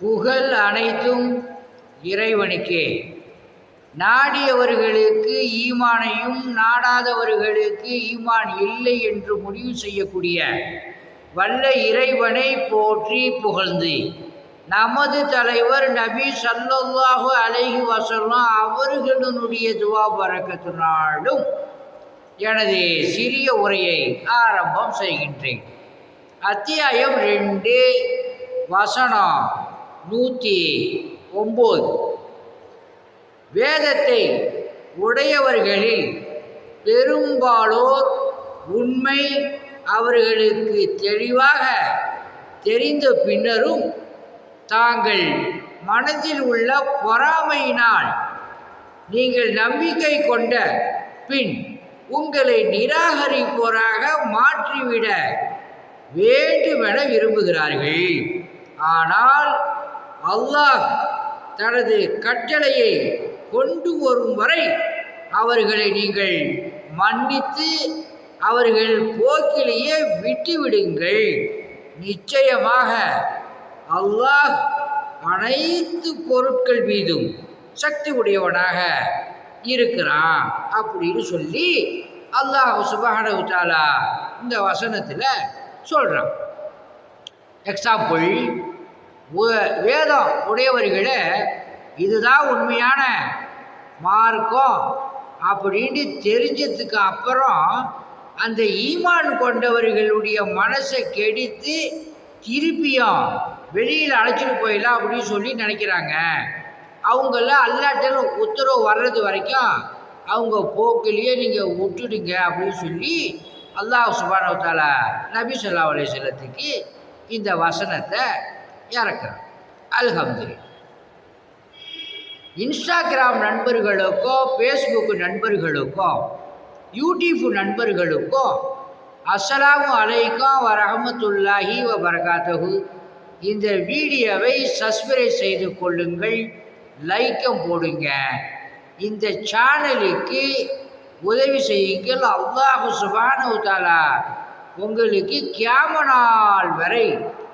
புகழ் அனைத்தும் இறைவனுக்கே. நாடியவர்களுக்கு ஈமானையும் நாடாதவர்களுக்கு ஈமான் இல்லை என்று முடிவு செய்யக்கூடிய வல்ல இறைவனை போற்றி புகழ்ந்து நமது தலைவர் நபி சல்லாஹு அலைஹி வசல்லாம் அவர்களுடைய துவா பரக்கத்தினாலும் எனது சிறிய உரையை ஆரம்பம் செய்கின்றேன். அத்தியாயம் ரெண்டு வசனம். நூற்றி ஒம்பது. வேதத்தை உடையவர்களில் பெரும்பாலோர் உண்மை அவர்களுக்கு தெளிவாக தெரிந்த பின்னரும் தாங்கள் மனதில் உள்ள பொறாமையினால் நீங்கள் நம்பிக்கை கொண்ட பின் உங்களை நிராகரிப்போராக மாற்றிவிட வேண்டுமென விரும்புகிறார்கள். ஆனால் அல்லாஹ் தனது கட்டளையை கொண்டு வரும் வரை அவர்களை நீங்கள் மன்னித்து அவர்கள் போக்கிலேயே விட்டுவிடுங்கள். நிச்சயமாக அல்லாஹ் அனைத்து பொருட்கள் மீதும் சக்தி உடையவனாக இருக்கிறான் அப்படின்னு சொல்லி அல்லாஹ் சுபஹானஹு இந்த வசனத்தில் சொல்கிறான் எக்ஸாம்பிள் வேதம் உடையவர்களே இதுதான் உண்மையான மார்க்கம் அப்படின்னு தெரிஞ்சதுக்கு அப்புறம் அந்த ஈமான் கொண்டவர்களுடைய மனசை கெடித்து திருப்பியும் வெளியில் அழைச்சிட்டு போயிடலாம் அப்படின்னு சொல்லி நினைக்கிறாங்க. அவங்கள அல்லாட்டில் உத்தரவு வர்றது வரைக்கும் அவங்க போக்கிலேயே நீங்கள் விட்டுடுங்க அப்படின்னு சொல்லி அல்லாஹ் சுபானவத்தாலா நபி சொல்லா அலைய செல்லத்துக்கு இந்த வசனத்தை இறக்குறான். அல்ஹம்துலில்லாஹ். இன்ஸ்டாகிராம் நண்பர்களுக்கோ ஃபேஸ்புக் நண்பர்களுக்கோ யூடியூப் நண்பர்களுக்கோ அஸ்ஸலாமு அலைக்கும் வரஹமத்துல்லாஹி வ பரகாத்தஹு இந்த வீடியோவை சப்ஸ்கிரைப் செய்து கொள்ளுங்கள் லைக்கம் போடுங்க. இந்த சேனலுக்கு உதவி செய்யுங்கள். அல்லாஹு சுபானு தாலா உங்களுக்கு கேமனால் நாள் வரை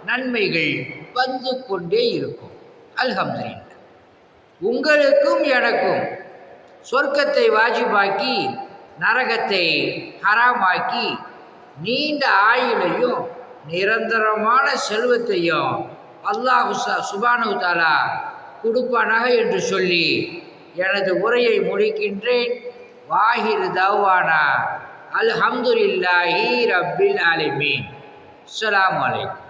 நன்மைகள் வந்து கொண்டே இருக்கும். அல்ஹம்துலில்லாஹ். உங்களுக்கும் எனக்கும் சொர்க்கத்தை வாஜிபாக்கி நரகத்தை ஹராமாக்கி நீண்ட ஆயுளையும் நிரந்தரமான செல்வத்தையும் அல்லாஹு சுபானு தாலா கொடுப்பானாக என்று சொல்லி எனது உரையை முடிக்கின்றேன். வாஹிர் தவானா. அல்ஹம்துலில்லாஹி ரப்பில் அலிமீன் அஸ்ஸலாமு அலைக்கும்.